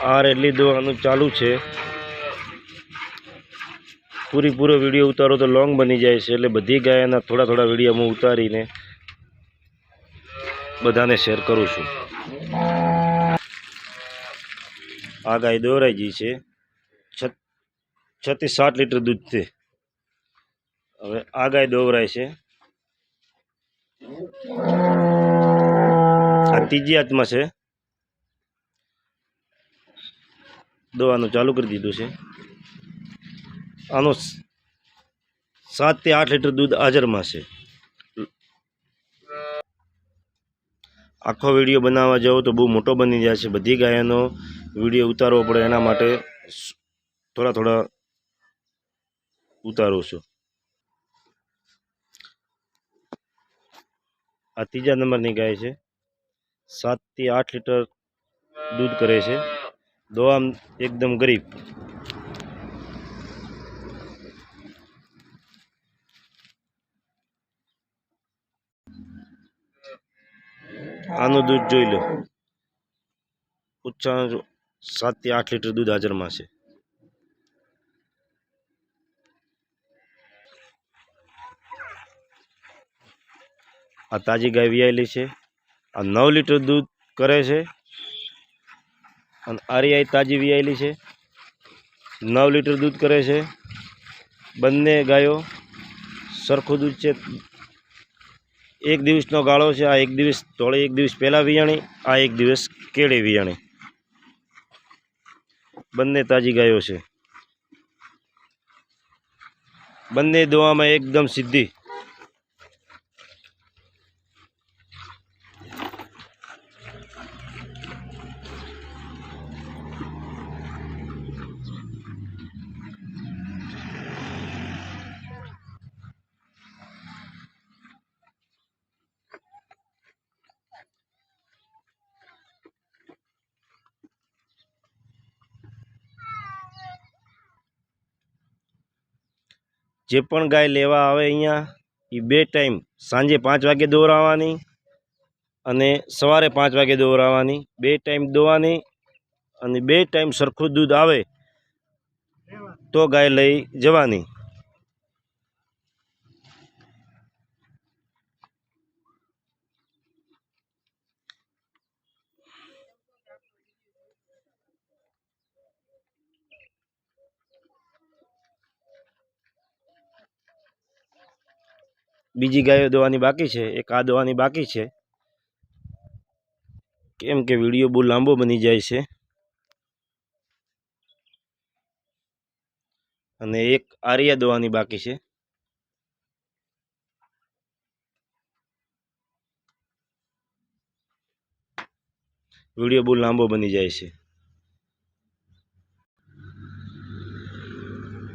આ રેડલી દવાનું ચાલુ છે. પૂરેપૂરો વીડિયો ઉતારો તો લોંગ બની જાય છે, એટલે બધી ગાયના થોડા થોડા વીડિયો હું ઉતારીને બધાને શેર કરું છું. આ ગાય દોરાઈ ગઈ છે. છ થી સાત લીટર દૂધ છે. હવે આ ગાય દોવરાય છે. આ ત્રીજી હાથમાં છે. દોવાનું ચાલુ કરી દીધું છે. આનો સાતથી આઠ લીટર દૂધ હાજરમાં છે. આખો વીડિયો બનાવવા જાઓ તો બહુ મોટો બની જાય છે. બધી ગાયનો વીડિયો ઉતારવો પડે એના માટે થોડા થોડા ઉતારું છું. આ ત્રીજા નંબરની ગાય છે. સાતથી આઠ લીટર દૂધ કરે છે. દોઆમ એકદમ ગરીબ. આનું દૂધ જોઈ લો. ઓછા સાતથી આઠ લીટર દૂધ હાજરમાં છે. આ તાજી ગાય વિયાયેલી છે. આ નવ લીટર દૂધ કરે છે. અને આરિયાઈ તાજી વિયાયેલી છે. નવ લીટર દૂધ કરે છે. બંને ગાયો સરખું દૂધ છે. એક દિવસનો ગાળો છે. આ એક દિવસ થોડી એક દિવસ પહેલાં વિયાણી, આ એક દિવસ કેળે વિયાણી. બંને તાજી ગાયો છે. બંને દોવામાં એકદમ સીધી જે પણ ગાય લેવા આવે અહીંયા એ બે ટાઈમ સાંજે પાંચ વાગે દોરાવાની અને સવારે પાંચ વાગે દોરાવાની. બે ટાઈમ દોવાની અને બે ટાઈમ સરખું દૂધ આવે તો ગાય લઈ જવાની. બીજી ગાયો દોવાની બાકી છે, એક આ દોવાની બાકી છે. કેમ કે વીડિયો બહુ લાંબો બની જાય છે. અને એક આર્યા દોવાની બાકી છે. વીડિયો બહુ લાંબો બની જાય છે.